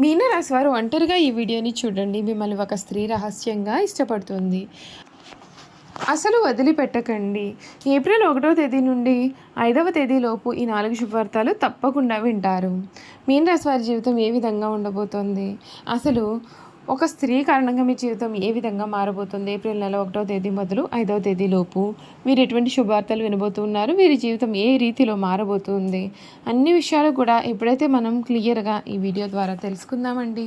మీనరాశి వారు ఒంటరిగా ఈ వీడియోని చూడండి. మిమ్మల్ని ఒక స్త్రీ రహస్యంగా ఇష్టపడుతుంది. అసలు వదిలిపెట్టకండి. ఏప్రిల్ ఒకటో తేదీ నుండి ఐదవ తేదీలోపు ఈ నాలుగు శుభవార్తలు తప్పకుండా వింటారు. మీనరాశి వారి జీవితం ఏ విధంగా ఉండబోతోంది? అసలు ఒక స్త్రీ కారణంగా మీ జీవితం ఏ విధంగా మారబోతుంది? ఏప్రిల్ నెల ఒకటో తేదీ మొదలు ఐదవ తేదీలోపు మీరు ఎటువంటి శుభార్తలు వినబోతున్నారు వీరి జీవితం ఏ రీతిలో మారబోతుంది? అన్ని విషయాలు కూడా ఎప్పుడైతే మనం క్లియర్గా ఈ వీడియో ద్వారా తెలుసుకుందామండి.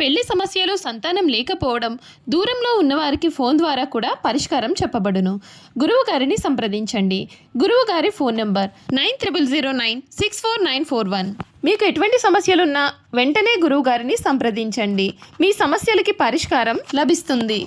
పెళ్ళి సమస్యలు సంతానం లేకపోవడం దూరంలో ఉన్నవారికి ఫోన్ ద్వారా కూడా పరిష్కారం చెప్పబడును. గురువు గారిని సంప్రదించండి. గురువు గారి phone number nine triple zero nine six four nine four one. మీకు ఎటువంటి సమస్యలున్నా వెంటనే గురువు గారిని సంప్రదించండి. మీ సమస్యలకి పరిష్కారం లభిస్తుంది.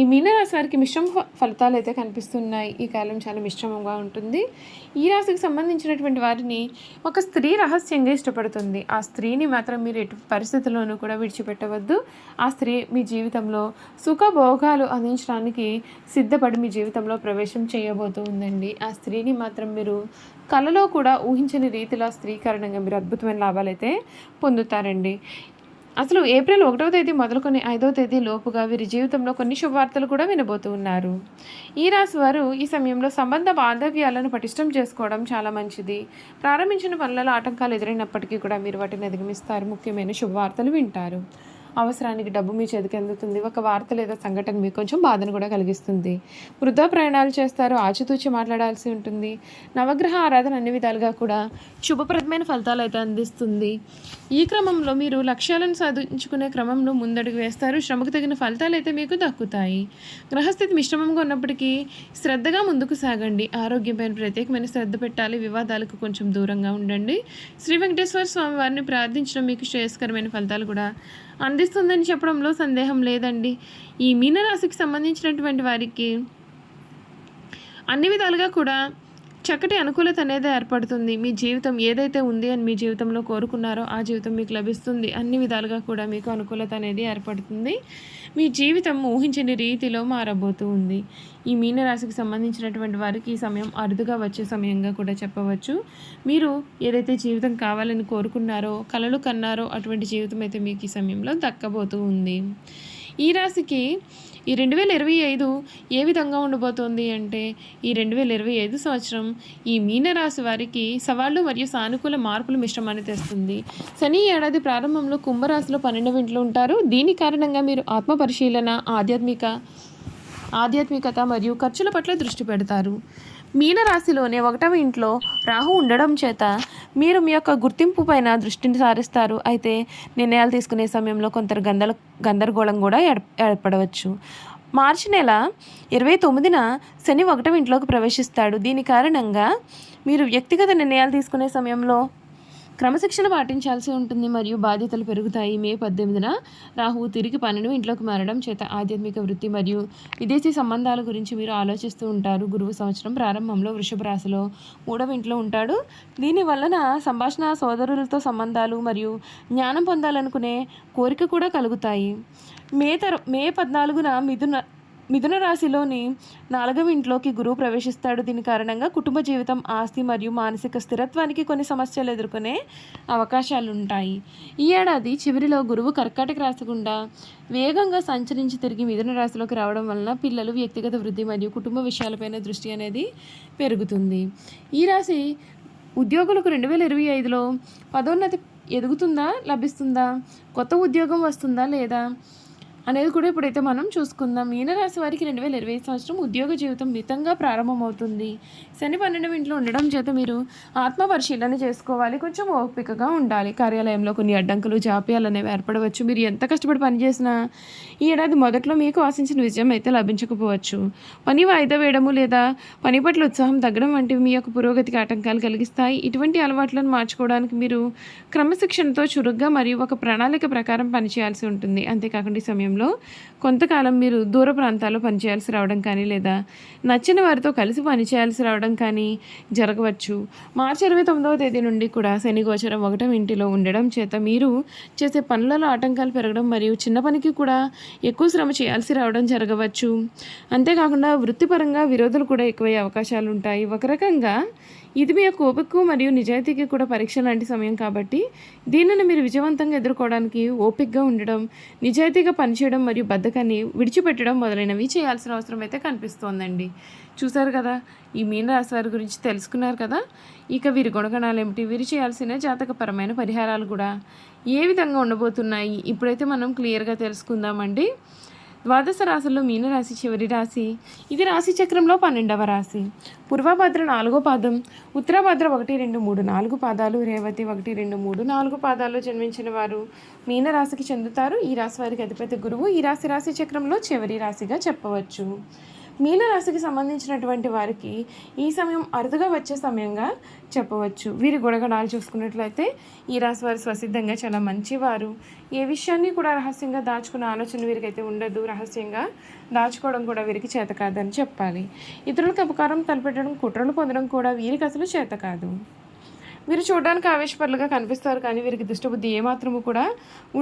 ఈ మీనరాశి వారికి మిశ్రమ ఫలితాలు అయితే కనిపిస్తున్నాయి. ఈ కాలం చాలా మిశ్రమంగా ఉంటుంది. ఈ రాశికి సంబంధించినటువంటి వారిని ఒక స్త్రీ రహస్యంగా ఇష్టపడుతుంది. ఆ స్త్రీని మాత్రం మీరు ఎటు పరిస్థితుల్లోనూ కూడా విడిచిపెట్టవద్దు. ఆ స్త్రీ మీ జీవితంలో సుఖభోగాలు అందించడానికి సిద్ధపడి మీ జీవితంలో ప్రవేశం చేయబోతుందండి. ఆ స్త్రీని మాత్రం మీరు కలలో కూడా ఊహించని రీతిలో స్త్రీకరణంగా స్త్రీ కారణంగా మీరు అద్భుతమైన లాభాలు అయితే పొందుతారండి. అసలు ఏప్రిల్ ఒకటవ తేదీ మొదలుకొని ఐదవ తేదీ లోపుగా వీరి జీవితంలో కొన్ని శుభవార్తలు కూడా వినబోతూ ఉన్నారు. ఈ రాశి వారు ఈ సమయంలో సంబంధ బాంధవ్యాలను పటిష్టం చేసుకోవడం చాలా మంచిది. ప్రారంభించిన పనులలో ఆటంకాలు ఎదురైనప్పటికీ కూడా మీరు వాటిని అధిగమిస్తారు. ముఖ్యమైన శుభవార్తలు వింటారు. అవసరానికి డబ్బు మీ చేతికి అందుతుంది. ఒక వార్త లేదా సంఘటన మీకు కొంచెం బాధను కూడా కలిగిస్తుంది. వృధా ప్రయాణాలు చేస్తారు. ఆచితూచి మాట్లాడాల్సి ఉంటుంది. నవగ్రహ ఆరాధన అన్ని విధాలుగా కూడా శుభప్రదమైన ఫలితాలు అయితే అందిస్తుంది. ఈ క్రమంలో మీరు లక్ష్యాలను సాధించుకునే క్రమంలో ముందడుగు వేస్తారు. శ్రమకు తగిన ఫలితాలు అయితే మీకు దక్కుతాయి. గ్రహస్థితి మిశ్రమంగా ఉన్నప్పటికీ శ్రద్ధగా ముందుకు సాగండి. ఆరోగ్యంపైన ప్రత్యేకమైన శ్రద్ధ పెట్టాలి. వివాదాలకు కొంచెం దూరంగా ఉండండి. శ్రీ వెంకటేశ్వర స్వామి వారిని ప్రార్థించడం మీకు శ్రేయస్కరమైన ఫలితాలు కూడా అందిస్తుందని చెప్పడంలో సందేహం లేదండి. ఈ మీనరాశికి సంబంధించినటువంటి వారికి అన్ని విధాలుగా కూడా చక్కటి అనుకూలత అనేది ఏర్పడుతుంది. మీ జీవితం ఏదైతే ఉంది అని మీ జీవితంలో కోరుకున్నారో ఆ జీవితం మీకు లభిస్తుంది. అన్ని విధాలుగా కూడా మీకు అనుకూలత అనేది ఏర్పడుతుంది. మీ జీవితం ఊహించని రీతిలో మారబోతూ ఉంది. ఈ మీనరాశికి సంబంధించినటువంటి వారికి ఈ సమయం అరుదుగా వచ్చే సమయంగా కూడా చెప్పవచ్చు. మీరు ఏదైతే జీవితం కావాలని కోరుకున్నారో కలలు కన్నారో అటువంటి జీవితం అయితే మీకు ఈ సమయంలో దక్కబోతూ ఉంది. ఈ రాశికి ఈ రెండు వేల ఇరవై ఐదు ఏ విధంగా ఉండబోతోంది అంటే ఈ రెండు వేల ఇరవై ఐదు సంవత్సరం ఈ మీనరాశి వారికి సవాళ్ళు మరియు సానుకూల మార్పులు మిశ్రమాన్ని తెస్తుంది. శని ఏడాది ప్రారంభంలో కుంభరాశిలో పన్నెండవ ఇంట్లో ఉంటారు. దీని కారణంగా మీరు ఆత్మ పరిశీలన ఆధ్యాత్మిక ఆధ్యాత్మికత మరియు ఖర్చుల పట్ల దృష్టి పెడతారు. మీనరాశిలోనే ఒకటవ ఇంట్లో రాహు ఉండడం చేత మీరు మీ యొక్క గుర్తింపు పైన దృష్టిని సారిస్తారు. అయితే నిర్ణయాలు తీసుకునే సమయంలో కొంత గందల గందరగోళం కూడా ఏర్ప ఏర్పడవచ్చు. మార్చి నెల ఇరవై తొమ్మిదిన శని ఒకటవ ఇంట్లోకి ప్రవేశిస్తాడు. దీని కారణంగా మీరు వ్యక్తిగత నిర్ణయాలు తీసుకునే సమయంలో క్రమశిక్షణ పాటించాల్సి ఉంటుంది మరియు బాధ్యతలు పెరుగుతాయి. మే పద్దెనిమిదిన రాహువు తిరిగి పన్నెండు ఇంట్లోకి మారడం చేత ఆధ్యాత్మిక వృత్తి మరియు విదేశీ సంబంధాల గురించి మీరు ఆలోచిస్తూ ఉంటారు. గురువు సంవత్సరం ప్రారంభంలో వృషభ రాశిలో మూడవ ఇంట్లో ఉంటాడు. దీని వలన సంభాషణ సోదరులతో సంబంధాలు మరియు జ్ఞానం పొందాలనుకునే కోరిక కూడా కలుగుతాయి. మే తర మే పద్నాలుగున మిథున మిథున రాశిలోని నాలుగవ ఇంట్లోకి గురువు ప్రవేశిస్తాడు. దీని కారణంగా కుటుంబ జీవితం ఆస్తి మరియు మానసిక స్థిరత్వానికి కొన్ని సమస్యలు ఎదుర్కొనే అవకాశాలు ఉంటాయి ఈ ఏడాది చివరిలో గురువు కర్కాటక రాశి గుండా వేగంగా సంచరించి తిరిగి మిథున రాశిలోకి రావడం వలన పిల్లలు వ్యక్తిగత వృద్ధి మరియు కుటుంబ విషయాలపైన దృష్టి అనేది పెరుగుతుంది. ఈ రాశి ఉద్యోగులకు రెండు వేల ఇరవై ఐదులో పదోన్నతి ఎదుగుతుందా లభిస్తుందా? కొత్త ఉద్యోగం వస్తుందా లేదా? అనేది కూడా ఇప్పుడైతే మనం చూసుకుందాం. మీనరాశి వారికి రెండు వేల ఇరవై సంవత్సరం ఉద్యోగ జీవితం మితంగా ప్రారంభమవుతుంది. శని పన్నెండవ ఇంట్లో ఉండడం చేత మీరు ఆత్మ పరిశీలన చేసుకోవాలి. కొంచెం ఓపికగా ఉండాలి. కార్యాలయంలో కొన్ని అడ్డంకులు జాప్యాలు అనేవి ఏర్పడవచ్చు. మీరు ఎంత కష్టపడి పనిచేసినా ఈ ఏడాది మొదట్లో మీకు ఆశించిన విజయం అయితే లభించకపోవచ్చు. పని వాయిదా వేయడము లేదా పని పట్ల ఉత్సాహం తగ్గడం వంటివి మీ యొక్క పురోగతికి ఆటంకాలు కలిగిస్తాయి. ఇటువంటి అలవాట్లను మార్చుకోవడానికి మీరు క్రమశిక్షణతో చురుగ్గా మరియు ఒక ప్రణాళిక ప్రకారం పనిచేయాల్సి ఉంటుంది. అంతేకాకుండా ఈ సమయం సమయంలో కొంతకాలం మీరు దూర ప్రాంతాల్లో పనిచేయాల్సి రావడం కానీ లేదా నచ్చిన వారితో కలిసి పనిచేయాల్సి రావడం కానీ జరగవచ్చు. మార్చి ఇరవై తొమ్మిదవ తేదీ నుండి కూడా శని గోచరం ఒకటం ఇంటిలో ఉండడం చేత మీరు చేసే పనులలో ఆటంకాలు పెరగడం మరియు చిన్న పనికి కూడా ఎక్కువ శ్రమ చేయాల్సి రావడం జరగవచ్చు. అంతేకాకుండా వృత్తిపరంగా విరోధులు కూడా ఎక్కువయ్యే అవకాశాలు ఉంటాయి. ఒక రకంగా ఇది మీ యొక్క ఓపికకు మరియు నిజాయితీకి కూడా పరీక్ష లాంటి సమయం కాబట్టి దీనిని మీరు విజయవంతంగా ఎదుర్కోవడానికి ఓపికగా ఉండడం నిజాయితీగా పనిచేయడం మరియు అందుకని విడిచిపెట్టడం మొదలైనవి చేయాల్సిన అవసరం అయితే కనిపిస్తోందండి. చూసారు కదా ఈ మీనరాశి వారి గురించి తెలుసుకున్నారు కదా? ఇక వీరి గుణగణాలు ఏమిటి? వీరు చేయాల్సిన జాతకపరమైన పరిహారాలు కూడా ఏ విధంగా ఉండబోతున్నాయి? ఇప్పుడైతే మనం క్లియర్గా తెలుసుకుందామండి. ద్వాదశ రాశుల్లో మీనరాశి చివరి రాశి. ఇది రాశి చక్రంలో పన్నెండవ రాశి. పూర్వభద్ర నాలుగో పాదం ఉత్తరభద్ర ఒకటి రెండు మూడు నాలుగు పాదాలు రేవతి ఒకటి రెండు మూడు నాలుగు పాదాల్లో జన్మించిన వారు మీనరాశికి చెందుతారు. ఈ రాశి వారికి అధిపతి గురువు ఈ రాశి రాశి చక్రంలో చివరి రాశిగా చెప్పవచ్చు. మీనరాశికి సంబంధించినటువంటి వారికి ఈ సమయం అరుదుగా వచ్చే సమయంగా చెప్పవచ్చు. వీరి గుణగణాలు చూసుకున్నట్లయితే ఈ రాశి వారు స్వసిద్ధంగా చాలా మంచివారు. ఏ విషయాన్ని కూడా రహస్యంగా దాచుకునే ఆలోచన వీరికైతే ఉండదు. రహస్యంగా దాచుకోవడం కూడా వీరికి చేత కాదని చెప్పాలి. ఇతరులకు అపకారం తలపెట్టడం కుట్రలు పొందడం కూడా వీరికి అసలు చేత కాదు. వీరు చూడడానికి ఆవేశపరులుగా కనిపిస్తారు కానీ వీరికి దుష్టబుద్ధి ఏమాత్రము కూడా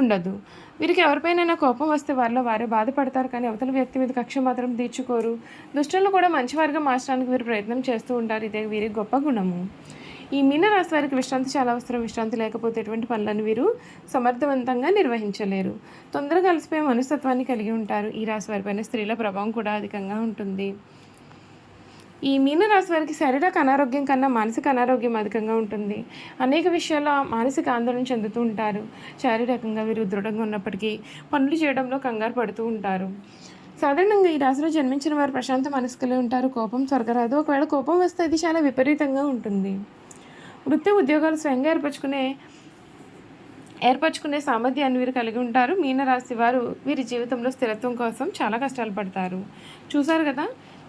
ఉండదు. వీరికి ఎవరిపైనైనా కోపం వస్తే వారిలో వారే బాధపడతారు కానీ అవతల వ్యక్తి మీద కక్ష మాత్రం తీర్చుకోరు. దుష్టులను కూడా మంచివారిగా మార్చడానికి వీరు ప్రయత్నం చేస్తూ ఉంటారు. ఇదే వీరి గొప్ప గుణము. ఈ మీనరాశి వారికి విశ్రాంతి చాలా అవసరం. విశ్రాంతి లేకపోతే ఎటువంటి పనులను వీరు సమర్థవంతంగా నిర్వహించలేరు. తొందరగా కలిసిపోయే మనస్తత్వాన్ని కలిగి ఉంటారు. ఈ రాశి వారిపైన స్త్రీల ప్రభావం కూడా అధికంగా ఉంటుంది. ఈ మీనరాశి వారికి శారీరక అనారోగ్యం కన్నా మానసిక అనారోగ్యం అధికంగా ఉంటుంది. అనేక విషయాల్లో మానసిక ఆందోళన చెందుతూ ఉంటారు. శారీరకంగా వీరు దృఢంగా ఉన్నప్పటికీ పనులు చేయడంలో కంగారు పడుతూ ఉంటారు. సాధారణంగా ఈ రాశిలో జన్మించిన వారు ప్రశాంత మనస్కులే ఉంటారు. కోపం స్వర్గరాదు. ఒకవేళ కోపం వస్తే అది చాలా విపరీతంగా ఉంటుంది. వృత్తి ఉద్యోగాలు స్వయంగా ఏర్పరచుకునే ఏర్పరచుకునే సామర్థ్యాన్ని వీరు కలిగి ఉంటారు. మీనరాశి వారు వీరి జీవితంలో స్థిరత్వం కోసం చాలా కష్టాలు పడతారు. చూసారు కదా?